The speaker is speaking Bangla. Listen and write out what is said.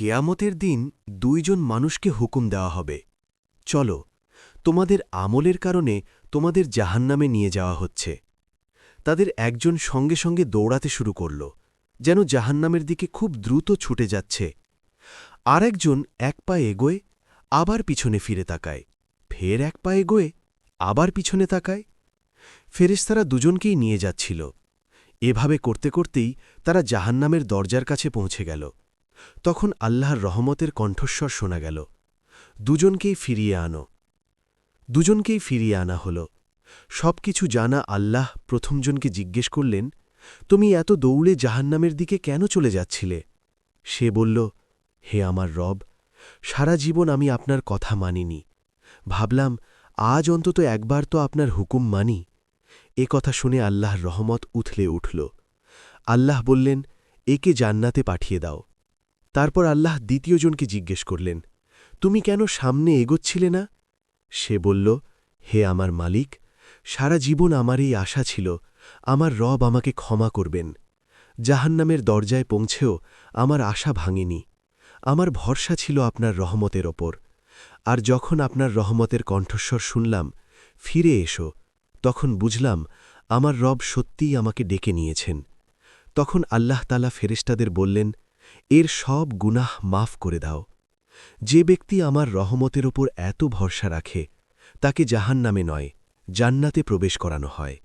কেয়ামতের দিন দুইজন মানুষকে হুকুম দেওয়া হবে। চলো, তোমাদের আমলের কারণে তোমাদের জাহান্নামে নিয়ে যাওয়া হচ্ছে। তাদের একজন সঙ্গে সঙ্গে দৌড়াতে শুরু করল, যেন জাহান্নামের দিকে খুব দ্রুত ছুটে যাচ্ছে। আর একজন এক পা এগোয়, আবার পিছনে ফিরে তাকায়। ফের এক পা এগোয়, আবার পিছনে তাকায়। ফেরেশতারা দুজনকেই নিয়ে যাচ্ছিল। এভাবে করতে করতেই তারা জাহান্নামের দরজার কাছে পৌঁছে গেল। তখন আল্লাহর রহমতের কণ্ঠস্বর শোনা গেল। দুজনকেই ফিরিয়ে আনো। দুজনকেই ফিরিয়ে আনা হল। সব কিছু জানা আল্লাহ প্রথমজনকে জিজ্ঞেস করলেন, তুমি এত দৌড়ে জাহান্নামের দিকে কেন চলে যাচ্ছিলে? সে বলল, হে আমার রব, সারা জীবন আমি আপনার কথা মানিনি। ভাবলাম, আজ অন্তত একবার তো আপনার হুকুম মানি। এ কথা শুনে আল্লাহর রহমত উথলে উঠল। আল্লাহ বললেন, একে জান্নাতে পাঠিয়ে দাও। তারপর আল্লাহ দ্বিতীয়জনকে জিজ্ঞেস করলেন, তুমি কেন সামনে এগোচ্ছিলে না? সে বলল, হে আমার মালিক, সারা জীবন আমার এই আশা ছিল, আমার রব আমাকে ক্ষমা করবেন। জাহান্নামের দরজায় পৌঁছেও আমার আশা ভাঙেনি। আমার ভরসা ছিল আপনার রহমতের ওপর। আর যখন আপনার রহমতের কণ্ঠস্বর শুনলাম, ফিরে এসো। তখন বুঝলাম, আমার রব সত্যিই আমাকে ডেকে নিয়েছেন। তখন আল্লাহ তালা ফেরেশতাদের বললেন এর সব গুনাহ মাফ করে দাও। যে ব্যক্তি আমার রহমতের ওপর এত ভরসা রাখে, তাকে জাহান নামে নয়, জান্নাতে প্রবেশ করানো হয়।